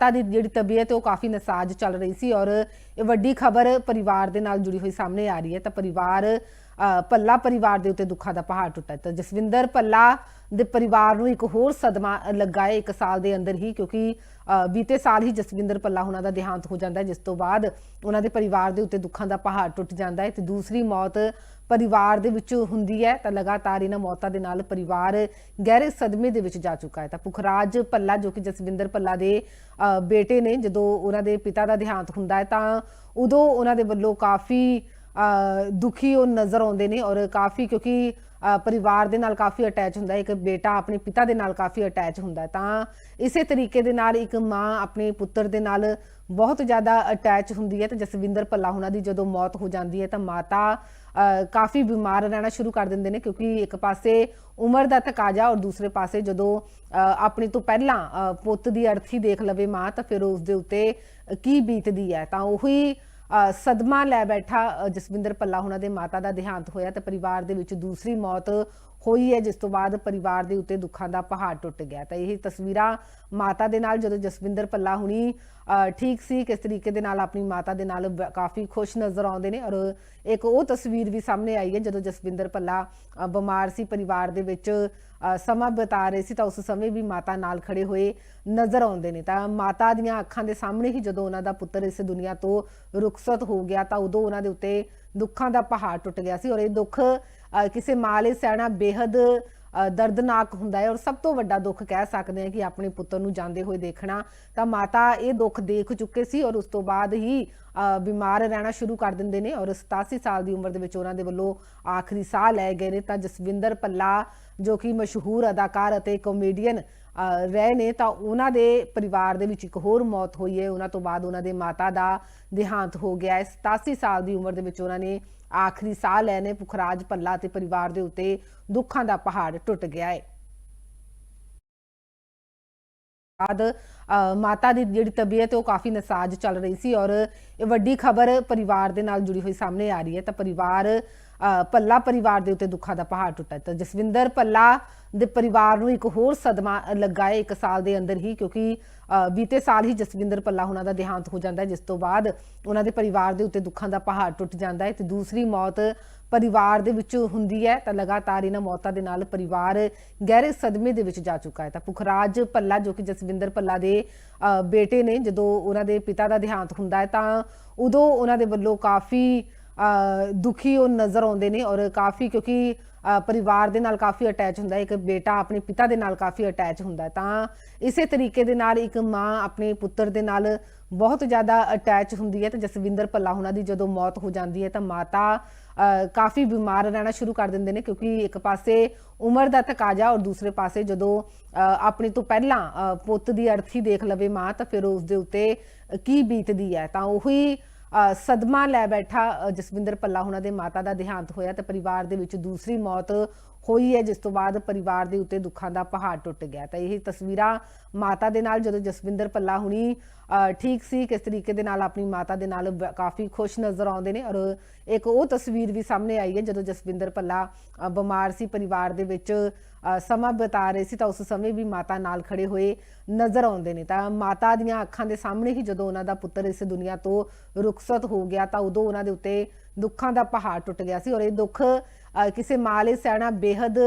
ਤਾਂ ਦੀ ਜਿਹੜੀ ਤਬੀਅਤ ਹੈ ਉਹ ਕਾਫੀ ਨਸਾਜ ਚੱਲ ਰਹੀ ਸੀ ਔਰ ਇਹ ਵੱਡੀ ਖਬਰ ਪਰਿਵਾਰ ਦੇ ਨਾਲ ਜੁੜੀ ਹੋਈ ਸਾਹਮਣੇ ਆ ਰਹੀ ਹੈ ਤਾਂ ਪਰਿਵਾਰ ਪੱਲਾ ਪਰਿਵਾਰ ਦੇ ਉੱਤੇ ਦੁੱਖਾਂ ਦਾ ਪਹਾੜ ਟੁੱਟਾ ਹੈ। ਤਾਂ ਜਸਵਿੰਦਰ ਪੱਲਾ ਦੇ ਪਰਿਵਾਰ ਨੂੰ ਇੱਕ ਹੋਰ ਸਦਮਾ ਲੱਗਾ ਹੈ ਇੱਕ ਸਾਲ ਦੇ ਅੰਦਰ ਹੀ ਕਿਉਂਕਿ ਬੀਤੇ ਸਾਲ ਹੀ ਜਸਵਿੰਦਰ ਪੱਲਾ ਉਹਨਾਂ ਦਾ ਦੇਹਾਂਤ ਹੋ ਜਾਂਦਾ ਹੈ ਜਿਸ ਤੋਂ ਬਾਅਦ ਉਹਨਾਂ ਦੇ ਪਰਿਵਾਰ ਦੇ ਉੱਤੇ ਦੁੱਖਾਂ ਦਾ ਪਹਾੜ ਟੁੱਟ ਜਾਂਦਾ ਹੈ ਤੇ ਦੂਸਰੀ ਮੌਤ ਪਰਿਵਾਰ ਦੇ ਵਿੱਚ ਹੁੰਦੀ ਹੈ ਤਾਂ ਲਗਾਤਾਰ ਇਹਨਾਂ ਮੌਤਾਂ ਦੇ ਨਾਲ ਪਰਿਵਾਰ ਗਹਿਰੇ ਸਦਮੇ ਦੇ ਵਿੱਚ ਜਾ ਚੁੱਕਾ ਹੈ ਤਾਂ ਪੁਖਰਾਜ ਪੱਲਾ ਜੋ ਕਿ ਜਸਵਿੰਦਰ ਪੱਲਾ ਦੇ ਅ, ਬੇਟੇ ਨੇ ਜਦੋਂ ਉਹਨਾਂ ਦੇ ਪਿਤਾ ਦਾ ਦੇਹਾਂਤ ਹੁੰਦਾ ਹੈ ਤਾਂ ਉਦੋਂ ਉਹਨਾਂ ਦੇ ਵੱਲੋਂ ਕਾਫੀ ਦੁਖੀ ਉਹ ਨਜ਼ਰ ਆਉਂਦੇ ਨੇ ਔਰ ਕਾਫੀ ਕਿਉਂਕਿ ਪਰਿਵਾਰ ਦੇ ਨਾਲ ਕਾਫੀ ਅਟੈਚ ਹੁੰਦਾ ਇੱਕ ਬੇਟਾ ਆਪਣੇ ਪਿਤਾ ਦੇ ਨਾਲ ਕਾਫੀ ਅਟੈਚ ਹੁੰਦਾ ਤਾਂ ਇਸੇ ਤਰੀਕੇ ਦੇ ਨਾਲ ਇੱਕ ਮਾਂ ਆਪਣੇ ਪੁੱਤਰ ਦੇ ਨਾਲ ਬਹੁਤ ਜ਼ਿਆਦਾ ਅਟੈਚ ਹੁੰਦੀ ਹੈ ਤੇ ਜਸਵਿੰਦਰ ਪੱਲਾ ਉਹਨਾਂ ਦੀ ਜਦੋਂ ਮੌਤ ਹੋ ਜਾਂਦੀ ਹੈ ਤਾਂ ਮਾਤਾ ਕਾਫੀ ਬਿਮਾਰ ਰਹਿਣਾ ਸ਼ੁਰੂ ਕਰ ਦਿੰਦੇ ਨੇ ਕਿਉਂਕਿ ਇੱਕ ਪਾਸੇ ਉਮਰ ਦਾ ਤਕਾਜ਼ਾ ਔਰ ਦੂਸਰੇ ਪਾਸੇ ਜਦੋਂ ਅ, ਆਪਣੀ ਤੋਂ ਪਹਿਲਾਂ ਪੁੱਤ ਦੀ ਅਰਥੀ ਦੇਖ ਲਵੇ ਮਾਂ ਤਾਂ ਫਿਰ ਉਸ ਦੇ ਉੱਤੇ ਕੀ ਬੀਤਦੀ ਹੈ। ਤਾਂ ਉਹੀ ਸਦਮਾ ਲੈ ਬੈਠਾ ਜਸਵਿੰਦਰ ਪੱਲਾ ਉਹਨਾਂ ਦੇ ਮਾਤਾ ਦਾ ਦੇਹਾਂਤ ਹੋਇਆ ਤੇ ਪਰਿਵਾਰ ਦੇ ਵਿੱਚ ਦੂਸਰੀ ਮੌਤ ਹੋਈ ਹੈ ਜਿਸ ਤੋਂ ਬਾਅਦ ਪਰਿਵਾਰ ਦੇ ਉੱਤੇ ਦੁੱਖਾਂ ਦਾ ਪਹਾੜ ਟੁੱਟ ਗਿਆ। ਤਾਂ ਇਹ ਤਸਵੀਰਾਂ ਮਾਤਾ ਦੇ ਨਾਲ ਜਦੋਂ ਜਸਵਿੰਦਰ ਪੱਲਾ ਹੁਣੀ ਅ, ਠੀਕ ਸੀ ਕਿਸ ਤਰੀਕੇ ਦੇ ਨਾਲ ਆਪਣੀ ਮਾਤਾ ਦੇ ਨਾਲ ਕਾਫੀ ਖੁਸ਼ ਨਜ਼ਰ ਆਉਂਦੇ ਨੇ ਔਰ ਇੱਕ ਉਹ ਤਸਵੀਰ ਵੀ ਸਾਹਮਣੇ ਆਈ ਹੈ ਜਦੋਂ ਜਸਵਿੰਦਰ ਪੱਲਾ ਬਿਮਾਰ ਸੀ ਪਰਿਵਾਰ ਦੇ ਵਿੱਚ ਸਮਾਂ ਬਿਤਾ ਰਹੇ ਸੀ ਤਾਂ ਉਸ ਸਮੇਂ ਵੀ ਮਾਤਾ ਨਾਲ ਖੜੇ ਹੋਏ ਨਜ਼ਰ ਆਉਂਦੇ ਨੇ। ਤਾਂ ਮਾਤਾ ਦੀਆਂ ਅੱਖਾਂ ਦੇ ਸਾਹਮਣੇ ਹੀ ਜਦੋਂ ਉਹਨਾਂ ਦਾ ਪੁੱਤਰ ਇਸ ਦੁਨੀਆ ਤੋਂ ਰੁਖਸਤ ਹੋ ਗਿਆ ਤਾਂ ਉਦੋਂ ਉਹਨਾਂ ਦੇ ਉੱਤੇ ਦੁੱਖਾਂ ਦਾ ਪਹਾੜ ਟੁੱਟ ਗਿਆ ਸੀ ਔਰ ਇਹ ਦੁੱਖ ਅ, ਕਿਸੇ ਮਾਂ ਲਈ ਸਹਿਣਾ ਬੇहद ਦਰਦਨਾਕ ਹੁੰਦਾ ਹੈ ਔਰ ਸਭ ਤੋਂ ਵੱਡਾ ਦੁੱਖ ਕਹਿ ਸਕਦੇ ਹਾਂ ਕਿ ਆਪਣੇ ਪੁੱਤਰ ਨੂੰ ਜਾਂਦੇ ਹੋਏ ਦੇਖਣਾ ਤਾਂ ਮਾਤਾ ਇਹ ਦੁੱਖ ਦੇਖ ਚੁੱਕੇ ਸੀ ਔਰ ਉਸ ਤੋਂ ਬਾਅਦ ਹੀ ਅ, ਬਿਮਾਰ ਰਹਿਣਾ ਸ਼ੁਰੂ ਕਰ ਦਿੰਦੇ ਨੇ ਔਰ 87 ਸਾਲ ਦੀ ਉਮਰ ਦੇ ਵਿੱਚ ਉਹਨਾਂ ਦੇ ਵੱਲੋਂ ਆਖਰੀ ਸਾਹ ਲਏ ਗਏ ਨੇ ਤਾਂ ਜਸਵਿੰਦਰ ਪੱਲਾ ਜੋ ਕਿ ਮਸ਼ਹੂਰ ਅਦਾਕਾਰ ਅਤੇ ਕਾਮੇਡੀਅਨ ਰਹੇ ਨੇ ਤਾਂ ਉਹਨਾਂ ਦੇ ਪਰਿਵਾਰ ਦੇ ਵਿੱਚ ਇੱਕ ਹੋਰ ਮੌਤ ਹੋਈ ਹੈ। ਉਹਨਾਂ ਤੋਂ ਬਾਅਦ ਉਹਨਾਂ ਦੇ ਮਾਤਾ ਦਾ ਦੇਹਾਂਤ ਹੋ ਗਿਆ ਹੈ। 87 ਸਾਲ ਦੀ ਉਮਰ ਦੇ ਵਿੱਚ ਉਹਨਾਂ ਨੇ ਆਖਰੀ ਸਾਹ ਲਏ ਪੁਖਰਾਜ ਪੱਲਾ ਤੇ ਪਰਿਵਾਰ ਦੇ ਉੱਤੇ ਦੁੱਖਾਂ ਦਾ ਪਹਾੜ ਟੁੱਟ ਗਿਆ ਹੈ। ਬਾਅਦ ਅ, ਮਾਤਾ ਦੀ ਜਿਹੜੀ ਤਬੀਅਤ ਉਹ ਕਾਫੀ ਨਸਾਜ ਚੱਲ ਰਹੀ ਸੀ ਔਰ ਇਹ ਵੱਡੀ ਖਬਰ ਪਰਿਵਾਰ ਦੇ ਨਾਲ ਜੁੜੀ ਹੋਈ ਸਾਹਮਣੇ ਆ ਰਹੀ ਹੈ। ਤਾਂ ਪਰਿਵਾਰ ਪੱਲਾ ਪਰਿਵਾਰ ਦੇ ਉੱਤੇ ਦੁੱਖਾਂ ਦਾ ਪਹਾੜ ਟੁੱਟਾ ਤਾਂ ਜਸਵਿੰਦਰ ਪੱਲਾ ਦੇ ਪਰਿਵਾਰ ਨੂੰ ਇੱਕ ਹੋਰ ਸਦਮਾ ਲੱਗਾ ਹੈ ਇੱਕ ਸਾਲ ਦੇ ਅੰਦਰ ਹੀ, ਕਿਉਂਕਿ ਬੀਤੇ ਸਾਲ ਹੀ ਜਸਵਿੰਦਰ ਪੱਲਾ ਉਹਨਾਂ ਦਾ ਦੇਹਾਂਤ ਹੋ ਜਾਂਦਾ ਹੈ, ਜਿਸ ਤੋਂ ਬਾਅਦ ਉਹਨਾਂ ਦੇ ਪਰਿਵਾਰ ਦੇ ਉੱਤੇ ਦੁੱਖਾਂ ਦਾ ਪਹਾੜ ਟੁੱਟ ਜਾਂਦਾ ਹੈ ਤੇ ਦੂਸਰੀ ਮੌਤ ਪਰਿਵਾਰ ਦੇ ਵਿੱਚ ਹੁੰਦੀ ਹੈ। ਤਾਂ ਲਗਾਤਾਰ ਇਹਨਾਂ ਮੌਤਾਂ ਦੇ ਨਾਲ ਪਰਿਵਾਰ ਗਹਿਰੇ ਸਦਮੇ ਦੇ ਵਿੱਚ ਜਾ ਚੁੱਕਾ ਹੈ। ਤਾਂ ਪੁਖਰਾਜ ਪੱਲਾ ਜੋ ਕਿ ਜਸਵਿੰਦਰ ਪੱਲਾ ਦੇ ਬੇਟੇ ਨੇ, ਜਦੋਂ ਉਹਨਾਂ ਦੇ ਪਿਤਾ ਦਾ ਦੇਹਾਂਤ ਹੁੰਦਾ ਹੈ, ਤਾਂ ਉਦੋਂ ਉਹਨਾਂ ਦੇ ਵੱਲੋਂ ਕਾਫੀ ਦੁਖੀ ਉਹ ਨਜ਼ਰ ਆਉਂਦੇ ਨੇ ਔਰ ਕਾਫੀ ਕਿਉਂਕਿ ਪਰਿਵਾਰ ਦੇ ਨਾਲ ਕਾਫੀ ਅਟੈਚ ਹੁੰਦਾ ਹੈ, ਇੱਕ ਬੇਟਾ ਆਪਣੇ ਪਿਤਾ ਦੇ ਨਾਲ ਕਾਫੀ ਅਟੈਚ ਹੁੰਦਾ ਹੈ। ਤਾਂ ਇਸੇ ਤਰੀਕੇ ਦੇ ਨਾਲ ਇੱਕ ਮਾਂ ਆਪਣੇ ਪੁੱਤਰ ਦੇ ਨਾਲ ਬਹੁਤ ਜ਼ਿਆਦਾ ਅਟੈਚ ਹੁੰਦੀ ਹੈ ਤੇ ਜਸਵਿੰਦਰ ਭੱਲਾ ਉਹਨਾਂ ਦੀ ਜਦੋਂ ਮੌਤ ਹੋ ਜਾਂਦੀ ਹੈ ਤਾਂ ਮਾਤਾ ਕਾਫੀ ਬਿਮਾਰ ਰਹਿਣਾ ਸ਼ੁਰੂ ਕਰ ਦਿੰਦੇ ਨੇ ਕਿਉਂਕਿ ਇੱਕ ਪਾਸੇ ਉਮਰ ਦਾ ਤਕਾਜ਼ਾ ਔਰ ਦੂਸਰੇ ਪਾਸੇ ਜਦੋਂ ਆਪਣੇ ਤੋਂ ਪਹਿਲਾਂ ਪੁੱਤ ਦੀ ਅਰਥੀ ਦੇਖ ਲਵੇ ਮਾਂ ਤਾਂ ਫਿਰ ਉਸ ਦੇ ਉੱਤੇ ਕੀ ਬੀਤਦੀ ਹੈ। ਤਾਂ ਉਹੀ ਸਦਮਾ ਲੈ ਬੈਠਾ ਜਸਵਿੰਦਰ ਪੱਲਾ ਉਹਨਾਂ ਦੇ ਮਾਤਾ ਦਾ ਦੇਹਾਂਤ ਹੋਇਆ ਤੇ ਪਰਿਵਾਰ ਦੇ ਵਿੱਚ ਦੂਸਰੀ ਮੌਤ ਹੋਈ ਹੈ ਜਿਸ ਤੋਂ ਬਾਅਦ ਪਰਿਵਾਰ ਦੇ ਉੱਤੇ ਦੁੱਖਾਂ ਦਾ ਪਹਾੜ ਟੁੱਟ ਗਿਆ। ਤਾਂ ਇਹ ਤਸਵੀਰਾਂ ਮਾਤਾ ਦੇ ਨਾਲ ਜਦੋਂ ਜਸਵਿੰਦਰ ਪੱਲਾ ਹੁਣੀ ਅ, ਠੀਕ ਸੀ ਕਿਸ ਤਰੀਕੇ ਦੇ ਨਾਲ ਆਪਣੀ ਮਾਤਾ ਦੇ ਨਾਲ ਕਾਫੀ ਖੁਸ਼ ਨਜ਼ਰ ਆਉਂਦੇ ਨੇ ਔਰ ਇੱਕ ਉਹ ਤਸਵੀਰ ਵੀ ਸਾਹਮਣੇ ਆਈ ਹੈ ਜਦੋਂ ਜਸਵਿੰਦਰ ਪੱਲਾ ਬਿਮਾਰ ਸੀ ਪਰਿਵਾਰ ਦੇ ਵਿੱਚ ਸਮਾਂ ਬਿਤਾ ਰਹੇ ਸੀ ਤਾਂ ਉਸ ਸਮੇਂ ਵੀ ਮਾਤਾ ਨਾਲ ਖੜੇ ਹੋਏ ਨਜ਼ਰ ਆਉਂਦੇ ਨੇ। ਤਾਂ ਮਾਤਾ ਦੀਆਂ ਅੱਖਾਂ ਦੇ ਸਾਹਮਣੇ ਹੀ ਜਦੋਂ ਉਹਨਾਂ ਦਾ ਪੁੱਤਰ ਇਸ ਦੁਨੀਆ ਤੋਂ ਰੁਖਸਤ ਹੋ ਗਿਆ ਤਾਂ ਉਦੋਂ ਉਹਨਾਂ ਦੇ ਉੱਤੇ ਦੁੱਖਾਂ ਦਾ ਪਹਾੜ ਟੁੱਟ ਗਿਆ ਸੀ ਔਰ ਇਹ ਦੁੱਖ ਕਿਸੇ ਮਾਂ ਲਈ ਸਹਿਣਾ ਬੇहद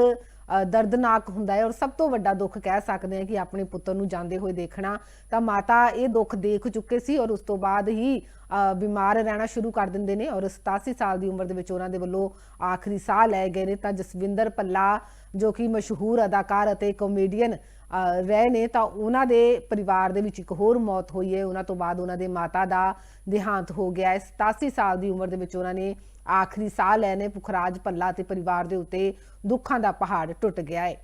ਦਰਦਨਾਕ ਹੁੰਦਾ ਹੈ ਔਰ ਸਭ ਤੋਂ ਵੱਡਾ ਦੁੱਖ ਕਹਿ ਸਕਦੇ ਹਾਂ ਕਿ ਆਪਣੇ ਪੁੱਤਰ ਨੂੰ ਜਾਂਦੇ ਹੋਏ ਦੇਖਣਾ ਤਾਂ ਮਾਤਾ ਇਹ ਦੁੱਖ ਦੇਖ ਚੁੱਕੇ ਸੀ ਔਰ ਉਸ ਤੋਂ ਬਾਅਦ ਹੀ ਬਿਮਾਰ ਰਹਿਣਾ ਸ਼ੁਰੂ ਕਰ ਦਿੰਦੇ ਨੇ ਔਰ 87 ਸਾਲ ਦੀ ਉਮਰ ਦੇ ਵਿੱਚ ਉਹਨਾਂ ਦੇ ਵੱਲੋਂ ਆਖਰੀ ਸਾਹ ਲਏ ਗਏ ਨੇ। ਤਾਂ ਜਸਵਿੰਦਰ ਪੱਲਾ ਜੋ ਕਿ ਮਸ਼ਹੂਰ ਅਦਾਕਾਰ ਅਤੇ ਕਾਮੇਡੀਅਨ ਰਹੇ ਨੇ, ਤਾਂ ਉਹਨਾਂ ਦੇ ਪਰਿਵਾਰ ਦੇ ਵਿੱਚ ਇੱਕ ਹੋਰ ਮੌਤ ਹੋਈ ਹੈ। ਉਹਨਾਂ ਤੋਂ ਬਾਅਦ ਉਹਨਾਂ ਦੇ ਮਾਤਾ ਦਾ ਦੇਹਾਂਤ ਹੋ ਗਿਆ ਹੈ। 87 ਸਾਲ ਦੀ ਉਮਰ ਦੇ ਵਿੱਚ ਉਹਨਾਂ ਨੇ ਆਖਰੀ ਸਾਹ ਲਏ ਨੇ। ਪੁਖਰਾਜ ਪੱਲਾ ਤੇ ਪਰਿਵਾਰ ਦੇ ਉੱਤੇ ਦੁੱਖਾਂ ਦਾ ਪਹਾੜ ਟੁੱਟ ਗਿਆ ਹੈ।